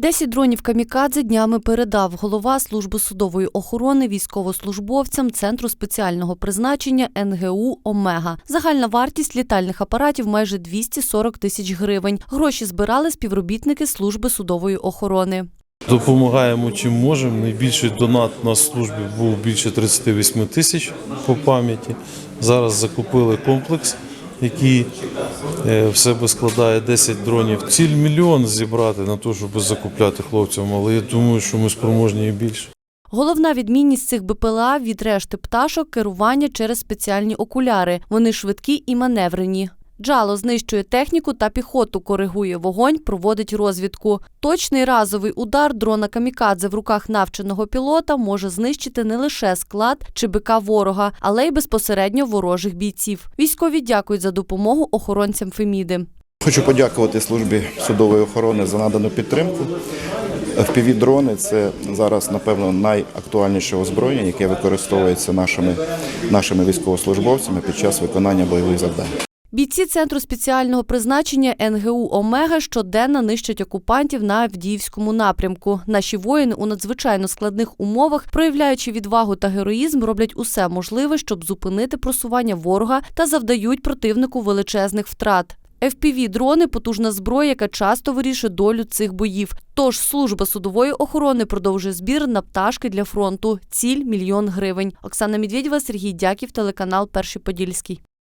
Десять дронів камікадзе днями передав голова служби судової охорони військовослужбовцям Центру спеціального призначення НГУ Омега. Загальна вартість літальних апаратів майже 240 тисяч гривень. Гроші збирали співробітники служби судової охорони. Допомагаємо чим можемо. Найбільший донат на службі був більше 38 тисяч по пам'яті. Зараз закупили комплекс, який е, в себе складає 10 дронів. Ціль мільйон зібрати на те, щоб закупляти хлопцям, але я думаю, що ми спроможні і більше. Головна відмінність цих БПЛА від решти пташок керування через спеціальні окуляри. Вони швидкі і маневрені. Джало знищує техніку та піхоту, коригує вогонь, проводить розвідку. Точний разовий удар дрона камікадзе в руках навченого пілота може знищити не лише склад чи бика ворога, але й безпосередньо ворожих бійців. Військові дякують за допомогу охоронцям Феміди. Хочу подякувати службі судової охорони за надану підтримку. FPV-дрони – це зараз, напевно, найактуальніше озброєння, яке використовується нашими, нашими військовослужбовцями під час виконання бойових завдань. Бійці центру спеціального призначення НГУ Омега щоденно нищать окупантів на Авдіївському напрямку. Наші воїни у надзвичайно складних умовах, проявляючи відвагу та героїзм, роблять усе можливе, щоб зупинити просування ворога та завдають противнику величезних втрат. fpv дрони потужна зброя, яка часто вирішує долю цих боїв. Тож служба судової охорони продовжує збір на пташки для фронту. Ціль мільйон гривень. Оксана Медведєва, Сергій Дяків, телеканал Перший Подільський.